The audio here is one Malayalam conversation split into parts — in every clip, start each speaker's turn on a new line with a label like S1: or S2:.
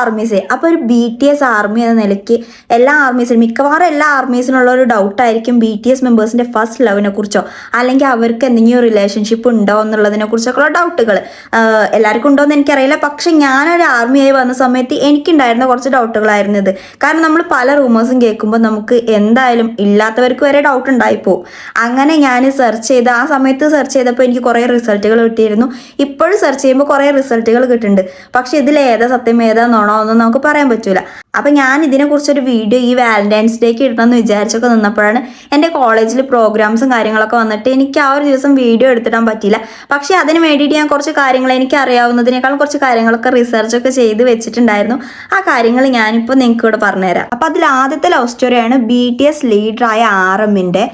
S1: ആർമീസ് അപ്പോൾ ഒരു ബി ടി എസ് ആർമി എന്ന നിലയ്ക്ക് എല്ലാ ആർമീസിനും മിക്കവാറും എല്ലാ ആർമീസിനുള്ള ഒരു ഡൗട്ട് ആയിരിക്കും ബി ടി എസ് മെമ്പേഴ്സിന്റെ ഫസ്റ്റ് ലവിനെ കുറിച്ചോ അല്ലെങ്കിൽ അവർക്ക് എന്തെങ്കിലും റിലേഷൻഷിപ്പ് ഉണ്ടോ എന്നുള്ളതിനെ കുറിച്ചൊക്കെയുള്ള ഡൗട്ടുകൾ എല്ലാവർക്കും ഉണ്ടോ എന്ന് എനിക്കറിയില്ല. പക്ഷെ ഞാനൊരു ആർമിയായി വന്ന സമയത്ത് എനിക്കുണ്ടായിരുന്ന കുറച്ച് ഡൗട്ടുകളായിരുന്നു ഇത്. കാരണം നമ്മൾ പല റൂമേഴ്സും കേൾക്കുമ്പോൾ നമുക്ക് എന്തായാലും ഇല്ലാത്തവർക്ക് വരെ ഡൗട്ട് ഉണ്ടായിപ്പോവും. അങ്ങനെ ഞാൻ സെർച്ച് ചെയ്ത് ആ സമയത്ത് സെർച്ച് ചെയ്തപ്പോൾ എനിക്ക് കുറേ റിസൾട്ടുകൾ കിട്ടിയിരുന്നു. ഇപ്പോഴും സെർച്ച് ചെയ്യുമ്പോൾ കുറേ റിസൾട്ടുകൾ കിട്ടുന്നുണ്ട്. പക്ഷെ ഇതിൽ ഏതാ സത്യം ഏതാ നോണോ ഒന്നും നമുക്ക് പറയാൻ പറ്റൂല. അപ്പം ഞാൻ ഇതിനെക്കുറിച്ചൊരു വീഡിയോ ഈ വാലന്റൈൻസ് ഡേക്ക് ഇടണമെന്ന് വിചാരിച്ചൊക്കെ നിന്നപ്പോഴാണ് എന്റെ കോളേജിൽ പ്രോഗ്രാംസും കാര്യങ്ങളൊക്കെ വന്നിട്ട് എനിക്ക് ആ ഒരു ദിവസം വീഡിയോ എടുത്തിടാൻ പറ്റിയില്ല. പക്ഷേ അതിന് വേണ്ടിയിട്ട് ഞാൻ കുറച്ച് കാര്യങ്ങൾ എനിക്ക് അറിയാവുന്നതിനേക്കാളും കുറച്ച് കാര്യങ്ങളൊക്കെ റിസർച്ചൊക്കെ ചെയ്ത് വെച്ചിട്ടുണ്ടായിരുന്നു. ആ കാര്യങ്ങൾ ഞാനിപ്പോൾ നിങ്ങൾക്ക് ഇവിടെ പറഞ്ഞുതരാം. അപ്പം അതിൽ ആദ്യത്തെ ലവ് സ്റ്റോറിയാണ് ബി ടി എസ് ലീഡറായ ആർ എമ്മിന്റെ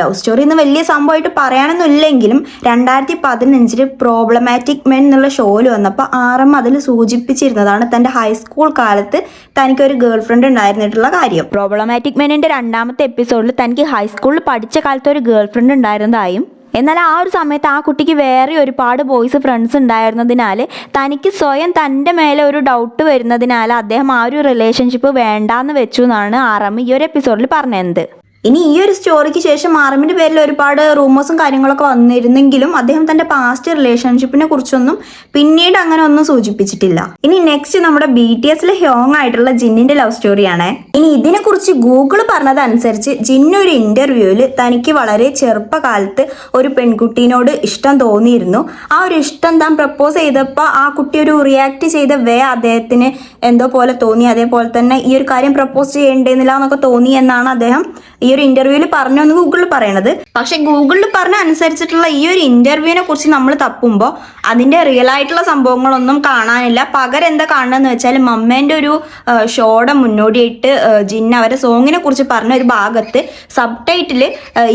S1: ലവ് സ്റ്റോറി എന്ന് വലിയ സംഭവമായിട്ട് പറയാനൊന്നുമില്ലെങ്കിലും രണ്ടായിരത്തി പതിനഞ്ചിൽ പ്രോബ്ലമാറ്റിക് മെൻ എന്നുള്ള ഷോയിൽ വന്നപ്പോൾ ആർ എം അതിൽ സൂചിപ്പിച്ചിരുന്നതാണ് തന്റെ ഹൈസ്കൂൾ കാലത്ത് തനിക്ക് ഒരു ഗേൾ ഫ്രണ്ട് ഉണ്ടായിരുന്നിട്ടുള്ള കാര്യം.
S2: പ്രോബ്ലമാറ്റിക് മെനിന്റെ രണ്ടാമത്തെ എപ്പിസോഡിൽ തനിക്ക് ഹൈസ്കൂളിൽ പഠിച്ച കാലത്ത് ഒരു ഗേൾ ഫ്രണ്ട് ഉണ്ടായിരുന്നതായും എന്നാൽ ആ ഒരു സമയത്ത് ആ കുട്ടിക്ക് വേറെ ഒരുപാട് ബോയ്സ് ഫ്രണ്ട്സ് ഉണ്ടായിരുന്നതിനാൽ തനിക്ക് സ്വയം തന്റെ മേലെ ഒരു ഡൗട്ട് വരുന്നതിനാൽ അദ്ദേഹം ആ ഒരു റിലേഷൻഷിപ്പ് വേണ്ടാന്ന് വെച്ചു എന്നാണ് ആറമ്മ ഈ ഒരു എപ്പിസോഡിൽ പറഞ്ഞത്.
S1: ഇനി ഈ ഒരു സ്റ്റോറിക്ക് ശേഷം ആർമിന്റെ പേരിൽ ഒരുപാട് റൂമേഴ്സും കാര്യങ്ങളൊക്കെ വന്നിരുന്നെങ്കിലും അദ്ദേഹം തന്റെ പാസ്റ്റ് റിലേഷൻഷിപ്പിനെ കുറിച്ചൊന്നും പിന്നീട് അങ്ങനെ ഒന്നും സൂചിപ്പിച്ചിട്ടില്ല. ഇനി നെക്സ്റ്റ് നമ്മുടെ ബി ടി എസിലെ ഹ്യോങ് ആയിട്ടുള്ള ജിന്നിന്റെ ലവ് സ്റ്റോറിയാണ് ഇനി ഇതിനെ കുറിച്ച് ഗൂഗിൾ പറഞ്ഞതനുസരിച്ച് ജിന്ന ഒരു ഇന്റർവ്യൂവിൽ തനിക്ക് വളരെ ചെറുപ്പകാലത്ത് ഒരു പെൺകുട്ടീനോട് ഇഷ്ടം തോന്നിയിരുന്നു. ആ ഒരു ഇഷ്ടം താൻ പ്രപ്പോസ് ചെയ്തപ്പോൾ ആ കുട്ടി ഒരു റിയാക്ട് ചെയ്ത വേ അദ്ദേഹത്തിന് എന്തോ പോലെ തോന്നി. അതേപോലെ തന്നെ ഈ ഒരു കാര്യം പ്രപ്പോസ് ചെയ്യേണ്ടതില്ല എന്നൊക്കെ തോന്നി എന്നാണ് അദ്ദേഹം ഒരു ഇന്റർവ്യൂവിൽ പറഞ്ഞു എന്ന് ഗൂഗിളിൽ പറയണത്. പക്ഷെ ഗൂഗിളിൽ പറഞ്ഞ അനുസരിച്ചിട്ടുള്ള ഈ ഒരു ഇന്റർവ്യൂവിനെ കുറിച്ച് നമ്മൾ തപ്പുമ്പോൾ അതിന്റെ റിയൽ ആയിട്ടുള്ള സംഭവങ്ങളൊന്നും കാണാനില്ല. പകരം എന്താ കാണുന്നതെന്ന് വെച്ചാൽ മമ്മേന്റെ ഒരു ഷോയുടെ മുന്നോടിയിട്ട് ജിന്ന അവരെ സോങ്ങിനെ കുറിച്ച് പറഞ്ഞ ഒരു ഭാഗത്ത് സബ് ടൈറ്റിൽ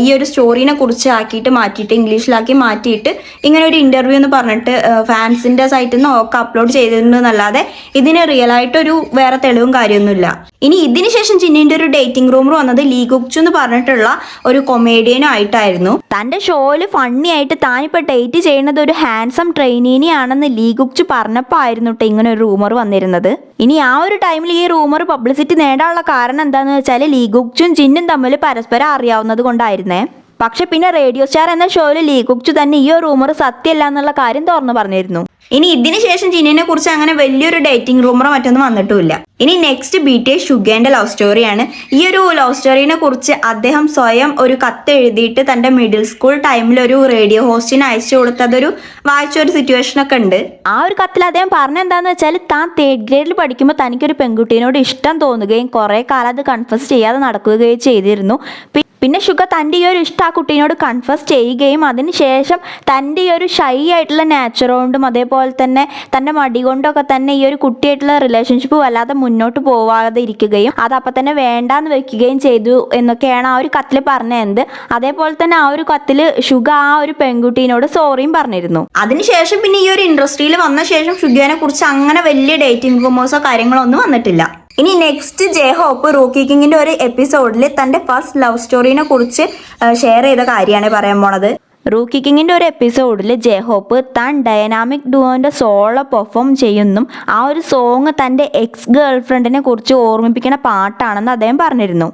S1: ഈ ഒരു സ്റ്റോറിനെ കുറിച്ച് ആക്കിയിട്ട് മാറ്റിയിട്ട് ഇംഗ്ലീഷിലാക്കി മാറ്റിയിട്ട് ഇങ്ങനെ ഒരു ഇന്റർവ്യൂ എന്ന് പറഞ്ഞിട്ട് ഫാൻസിന്റെ സൈറ്റിൽ നിന്ന് ഒക്കെ അപ്ലോഡ് ചെയ്തിട്ടുണ്ടെന്നല്ലാതെ ഇതിന് റിയൽ ആയിട്ടൊരു വേറെ തെളിവും കാര്യമൊന്നുമില്ല. ഇനി ഇതിന് ശേഷം ജിന്നിന്റെ ഒരു ഡേറ്റിംഗ് റൂമർ വന്നത് ലീ ഗുക്ചു എന്ന് പറഞ്ഞിട്ടുള്ള ഒരു കൊമേഡിയനും ആയിട്ടായിരുന്നു.
S2: തന്റെ ഷോയിൽ ഫണ്ണി ആയിട്ട് താനിപ്പോൾ ഡേറ്റ് ചെയ്യുന്നത് ഒരു ഹാൻസം ട്രെയിനീനെ ആണെന്ന് ലീ ഗുക്ചു പറഞ്ഞപ്പോൾ ആയിരുന്നു ഇങ്ങനെ ഒരു റൂമർ വന്നിരുന്നത്. ഇനി ആ ഒരു ടൈമിൽ ഈ റൂമർ പബ്ലിസിറ്റി നേടാനുള്ള കാരണം എന്താണെന്ന് വെച്ചാൽ ലീ ഗുക്ചും ജിന്നും തമ്മിൽ പരസ്പരം അറിയാവുന്നത് കൊണ്ടായിരുന്നേ. പക്ഷെ പിന്നെ റേഡിയോ സ്റ്റാർ എന്ന ഷോയിൽ ലീ ഗുക്ചു തന്നെ ഈ ഒരു റൂമർ സത്യമല്ല എന്നുള്ള കാര്യം തുറന്നു പറഞ്ഞിരുന്നു.
S1: ഇനി ഇതിന് ശേഷം ജിനിനെ കുറിച്ച് അങ്ങനെ വലിയൊരു ഡേറ്റിംഗ് റൂമറോ മറ്റൊന്നും വന്നിട്ടുമില്ല. ഇനി നെക്സ്റ്റ് ബി ടി എസ് ഷുഗേന്റെ ലവ് സ്റ്റോറിയാണ്. ഈ ഒരു ലവ് സ്റ്റോറിനെ കുറിച്ച് അദ്ദേഹം സ്വയം ഒരു കത്ത് എഴുതിയിട്ട് തന്റെ മിഡിൽ സ്കൂൾ ടൈമിൽ ഒരു റേഡിയോ ഹോസ്റ്റിന് അയച്ചു കൊടുത്തതൊരു വായിച്ച ഒരു സിറ്റുവേഷൻ ഒക്കെ ഉണ്ട്.
S2: ആ ഒരു കത്തിൽ അദ്ദേഹം പറഞ്ഞെന്താന്ന് വെച്ചാൽ താൻ തേർഡ് ഗ്രേഡിൽ പഠിക്കുമ്പോൾ തനിക്കൊരു പെൺകുട്ടീനോട് ഇഷ്ടം തോന്നുകയും കുറേ കാലം അത് കൺഫസ് ചെയ്യാതെ നടക്കുകയും ചെയ്തിരുന്നു. പിന്നെ ശുഗ തന്റെ ഈ ഒരു ഇഷ്ടം ആ കുട്ടീനോട് കൺഫസ് ചെയ്യുകയും അതിനുശേഷം തന്റെ ഈ ഒരു ഷൈ ആയിട്ടുള്ള നാച്ചർ കൊണ്ടും അതേപോലെ തന്നെ തന്റെ മടി കൊണ്ടൊക്കെ തന്നെ ഈ ഒരു കുട്ടിയായിട്ടുള്ള റിലേഷൻഷിപ്പ് വല്ലാതെ മുന്നോട്ട് പോവാതെ ഇരിക്കുകയും അത് അപ്പം തന്നെ വേണ്ടാന്ന് വെക്കുകയും ചെയ്തു എന്നൊക്കെയാണ് ആ ഒരു കത്തിൽ പറഞ്ഞത്. അതേപോലെ തന്നെ ആ ഒരു കത്തിൽ ഷുഗ ആ ഒരു പെൺകുട്ടീനോട് സോറിയും പറഞ്ഞിരുന്നു.
S1: അതിനുശേഷം പിന്നെ ഈ ഒരു ഇൻഡസ്ട്രിയിൽ വന്ന ശേഷം ഷുഗേനെ കുറിച്ച് അങ്ങനെ വലിയ ഡേറ്റിംഗ് റൂമേഴ്സോ കാര്യങ്ങളോ ഒന്നും വന്നിട്ടില്ല. ഇനി നെക്സ്റ്റ് ജെ ഹോപ്പ് റോക്കി കിങ്ങിന്റെ ഒരു എപ്പിസോഡിൽ തന്റെ ഫസ്റ്റ് ലവ് സ്റ്റോറിനെ കുറിച്ച് ഷെയർ ചെയ്ത കാര്യമാണ് പറയാൻ പോണത്.
S2: റൂക്കി കിങ്ങിന്റെ ഒരു എപ്പിസോഡിൽ ജെഹോപ്പ് താൻ ഡയനാമിക് ഡുവോന്റെ സോളോ പെർഫോം ചെയ്യുന്നും ആ ഒരു സോങ് തന്റെ എക്സ് ഗേൾ ഫ്രണ്ടിനെ കുറിച്ച് ഓർമ്മിപ്പിക്കുന്ന പാട്ടാണെന്ന് അദ്ദേഹം പറഞ്ഞിരുന്നു.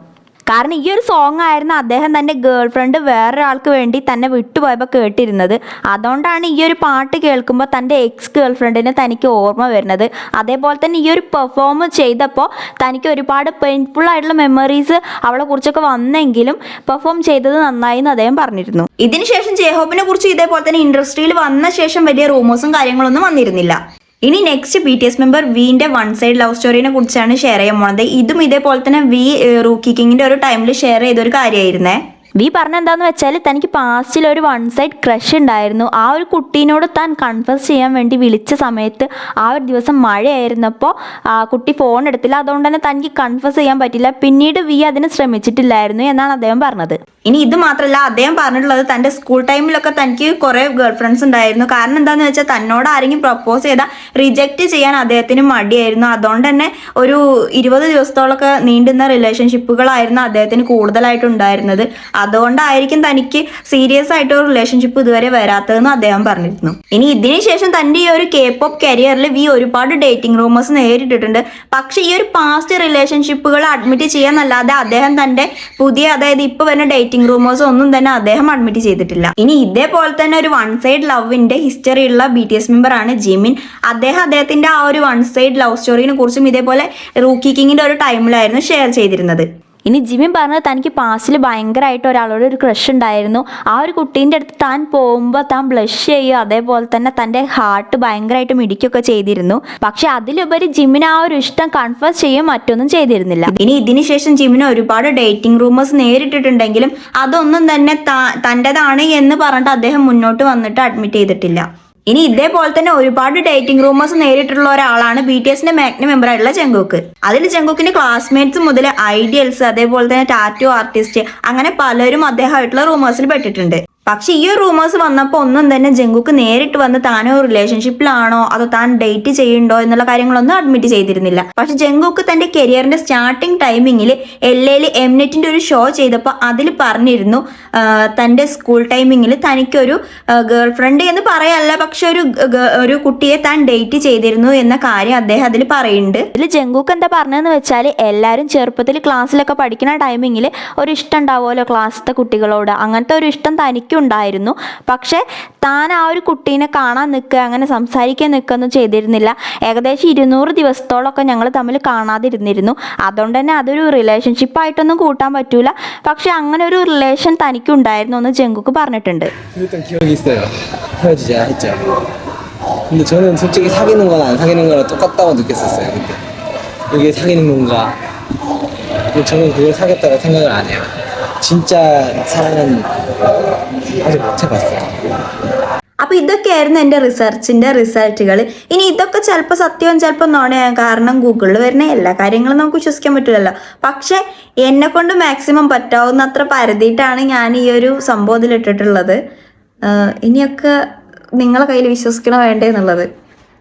S2: കാരണം ഈ ഒരു സോങ് ആയിരുന്നു അദ്ദേഹം തന്റെ ഗേൾ ഫ്രണ്ട് വേറൊരാൾക്ക് വേണ്ടി തന്നെ വിട്ടുപോയപ്പോൾ കേട്ടിരുന്നത്. അതുകൊണ്ടാണ് ഈ ഒരു പാട്ട് കേൾക്കുമ്പോൾ തന്റെ എക്സ് ഗേൾ ഫ്രണ്ടിനെ തനിക്ക് ഓർമ്മ വരുന്നത്. അതേപോലെ തന്നെ ഈ ഒരു പെർഫോം ചെയ്തപ്പോൾ തനിക്ക് ഒരുപാട് പെയിൻഫുൾ ആയിട്ടുള്ള മെമ്മറീസ് അവളെ കുറിച്ചൊക്കെ വന്നെങ്കിലും പെർഫോം ചെയ്തത് നന്നായി എന്ന് അദ്ദേഹം പറഞ്ഞിരുന്നു.
S1: ഇതിനുശേഷം ജയഹോബിനെ കുറിച്ച് ഇതേപോലെ തന്നെ ഇൻഡസ്ട്രിയിൽ വന്ന ശേഷം വലിയ റൂമേഴ്സും കാര്യങ്ങളൊന്നും വന്നിരുന്നില്ല. ഇനി next B T S member വീന്റെ one side love സ്റ്റോറിനെ കുറിച്ചാണ് ഷെയർ ചെയ്യാൻ പോണത്. ഇതും ഇതേപോലെ തന്നെ വി റൂക്കി കിങ്ങിന്റെ ഒരു ടൈമിൽ ഷെയർ ചെയ്ത ഒരു കാര്യമായിരുന്നേ
S2: വി പറഞ്ഞ എന്താന്ന് വെച്ചാൽ തനിക്ക് പാസ്റ്റിൽ ഒരു വൺ സൈഡ് ക്രഷ് ഉണ്ടായിരുന്നു. ആ ഒരു കുട്ടീനോട് താൻ കൺഫസ് ചെയ്യാൻ വേണ്ടി വിളിച്ച സമയത്ത് ആ ഒരു ദിവസം മഴയായിരുന്നപ്പോൾ ആ കുട്ടി ഫോൺ എടുത്തില്ല. അതുകൊണ്ട് തന്നെ തനിക്ക് കൺഫസ് ചെയ്യാൻ പറ്റില്ല. പിന്നീട് വി അതിന് ശ്രമിച്ചിട്ടില്ലായിരുന്നു എന്നാണ് അദ്ദേഹം പറഞ്ഞത്.
S1: ഇനി ഇത് മാത്രമല്ല അദ്ദേഹം പറഞ്ഞിട്ടുള്ളത് തന്റെ സ്കൂൾ ടൈമിലൊക്കെ തനിക്ക് കുറേ ഗേൾ ഫ്രണ്ട്സ് ഉണ്ടായിരുന്നു. കാരണം എന്താന്ന് വെച്ചാൽ തന്നോട് ആരെങ്കിലും പ്രപ്പോസ് ചെയ്താൽ റിജക്റ്റ് ചെയ്യാൻ അദ്ദേഹത്തിന് മടിയായിരുന്നു. അതുകൊണ്ട് തന്നെ ഒരു ഇരുപത് ദിവസത്തോളൊക്കെ നീണ്ടുന്ന റിലേഷൻഷിപ്പുകളായിരുന്നു അദ്ദേഹത്തിന് കൂടുതലായിട്ട് ഉണ്ടായിരുന്നത് അതുകൊണ്ടായിരിക്കും തനിക്ക് സീരിയസ് ആയിട്ട് ഒരു റിലേഷൻഷിപ്പ് ഇതുവരെ വരാത്തതെന്ന് അദ്ദേഹം പറഞ്ഞിരുന്നു. ഇനി ഇതിനുശേഷം തന്റെ ഈ ഒരു കെ പോപ്പ് കരിയറിൽ വി ഒരുപാട് ഡേറ്റിംഗ് റൂമേഴ്സ് നേരിട്ടിട്ടുണ്ട്. പക്ഷെ ഈ ഒരു പാസ്റ്റ് റിലേഷൻഷിപ്പുകൾ അഡ്മിറ്റ് ചെയ്യാന്നല്ലാതെ അദ്ദേഹം തന്റെ പുതിയ അതായത് ഇപ്പൊ വരുന്ന ഡേറ്റിംഗ് റൂമേഴ്സ് ഒന്നും തന്നെ അദ്ദേഹം അഡ്മിറ്റ് ചെയ്തിട്ടില്ല. ഇനി ഇതേപോലെ തന്നെ ഒരു വൺ സൈഡ് ലവിന്റെ ഹിസ്റ്ററി ഉള്ള ബി ടി എസ് മെമ്പർ ആണ് ജിമിൻ. അദ്ദേഹം അദ്ദേഹത്തിന്റെ ആ ഒരു വൺ സൈഡ് ലവ് സ്റ്റോറിനെ കുറിച്ചും ഇതേപോലെ റൂക്കി കിങ്ങിന്റെ ഒരു ടൈമിലായിരുന്നു ഷെയർ ചെയ്തിരുന്നത്.
S2: ഇനി ജിമ്മി പറഞ്ഞത് തനിക്ക് പാസ്റ്റിൽ ഭയങ്കരമായിട്ട് ഒരാളോട് ഒരു ക്രഷ് ഉണ്ടായിരുന്നു. ആ ഒരു കുട്ടീന്റെ അടുത്ത് താൻ പോകുമ്പോൾ താൻ ബ്ലഷ് ചെയ്യുക അതേപോലെ തന്നെ തന്റെ ഹാർട്ട് ഭയങ്കരമായിട്ട് മിടിക്കുകയൊക്കെ ചെയ്തിരുന്നു. പക്ഷെ അതിലുപരി ജിമ്മിന് ആ ഒരു ഇഷ്ടം കൺഫേസ് ചെയ്യുകയും മറ്റൊന്നും ചെയ്തിരുന്നില്ല.
S1: ഇനി ഇതിനുശേഷം ജിമ്മിന് ഒരുപാട് ഡേറ്റിംഗ് റൂമേഴ്സ് നേരിട്ടിട്ടുണ്ടെങ്കിലും അതൊന്നും തന്നെ തന്റെതാണ് എന്ന് പറഞ്ഞിട്ട് അദ്ദേഹം മുന്നോട്ട് വന്നിട്ട് അഡ്മിറ്റ് ചെയ്തിട്ടില്ല. ഇനി ഇതേപോലെ തന്നെ ഒരുപാട് ഡേറ്റിംഗ് റൂമേഴ്സ് നേരിട്ടുള്ള ഒരാളാണ് ബി ടി എസിന്റെ മാഗ്ന മെമ്പർ ആയിട്ടുള്ള ചെങ്കുക്ക്. അതിൽ ചെങ്കുക്കിന്റെ ക്ലാസ്മേറ്റ്സ് മുതൽ ഐഡിയൽസ് അതേപോലെ തന്നെ ടാറ്റു ആർട്ടിസ്റ്റ് അങ്ങനെ പലരും അദ്ദേഹമായിട്ടുള്ള റൂമേഴ്സിൽ പെട്ടിട്ടുണ്ട്. പക്ഷെ ഈ ഒരു റൂമേഴ്സ് വന്നപ്പോൾ ഒന്നും തന്നെ ജെങ്കുക്ക് നേരിട്ട് വന്ന് താനോ റിലേഷൻഷിപ്പിലാണോ അതോ താൻ ഡേറ്റ് ചെയ്യുന്നുണ്ടോ എന്നുള്ള കാര്യങ്ങളൊന്നും അഡ്മിറ്റ് ചെയ്തിരുന്നില്ല. പക്ഷെ ജെങ്കുക്ക് തന്റെ കരിയറിന്റെ സ്റ്റാർട്ടിംഗ് ടൈമിങ്ങിൽ എൽ എയിൽ എംനെറ്റിന്റെ ഒരു ഷോ ചെയ്തപ്പോൾ അതിൽ പറഞ്ഞിരുന്നു തന്റെ സ്കൂൾ ടൈമിങ്ങിൽ തനിക്കൊരു ഗേൾ ഫ്രണ്ട് എന്ന് പറയല്ല പക്ഷെ ഒരു ഒരു കുട്ടിയെ താൻ ഡേറ്റ് ചെയ്തിരുന്നു എന്ന കാര്യം അദ്ദേഹം അതിൽ പറയുന്നുണ്ട്.
S2: ഇതിൽ ജെങ്കുക്ക് എന്താ പറഞ്ഞതെന്ന് വെച്ചാൽ എല്ലാവരും ചെറുപ്പത്തിൽ ക്ലാസ്സിലൊക്കെ പഠിക്കുന്ന ടൈമിങ്ങിൽ ഒരു ഇഷ്ടം ഉണ്ടാവുമല്ലോ ക്ലാസ്സിലത്തെ കുട്ടികളോട്. അങ്ങനത്തെ ഒരു ഇഷ്ടം തനിക്കും ഉണ്ടായിരുന്നു പക്ഷേ താൻ ആ ഒരു കുട്ടീനെ കാണാൻ നിൽക്കുക അങ്ങനെ സംസാരിക്കാൻ നിൽക്കുകയൊന്നും ചെയ്തിരുന്നില്ല ഏകദേശം ഇരുന്നൂറ് ദിവസത്തോളമൊക്കെ ഞങ്ങൾ തമ്മിൽ കാണാതിരുന്നിരുന്നു അതുകൊണ്ട് തന്നെ അതൊരു റിലേഷൻഷിപ്പായിട്ടൊന്നും കൂട്ടാൻ പറ്റൂല പക്ഷെ അങ്ങനെ ഒരു റിലേഷൻ തനിക്കും ഉണ്ടായിരുന്നു എന്ന് ജങ്കുക്ക് പറഞ്ഞിട്ടുണ്ട്
S3: 그랬던 기억이 있어요. 헤어지자 했죠. 근데 저는 솔직히 사귀는 거나 안 사귀는 거랑 똑같다고 느꼈었어요. 그때. 이게 사귀는 건가? 근데 저는 그걸 사귀었다고 생각을 안 해요. 진짜 사랑은 아직 못 해봤어요.
S1: അപ്പൊ ഇതൊക്കെയായിരുന്നു എൻ്റെ റിസർച്ചിന്റെ റിസൾട്ടുകൾ ഇനി ഇതൊക്കെ ചിലപ്പോൾ സത്യവും ചിലപ്പോൾ നോണയാകും കാരണം ഗൂഗിളിൽ വരുന്ന എല്ലാ കാര്യങ്ങളും നമുക്ക് വിശ്വസിക്കാൻ പറ്റില്ലല്ലോ പക്ഷെ എന്നെ കൊണ്ട് മാക്സിമം പറ്റാവുന്ന അത്ര പരതിയിട്ടാണ് ഞാൻ ഈ ഒരു സംഭവത്തിൽ ഇട്ടിട്ടുള്ളത് ആഹ് ഇനിയൊക്കെ നിങ്ങളെ കയ്യിൽ വിശ്വസിക്കണോ വേണ്ടേ എന്നുള്ളത്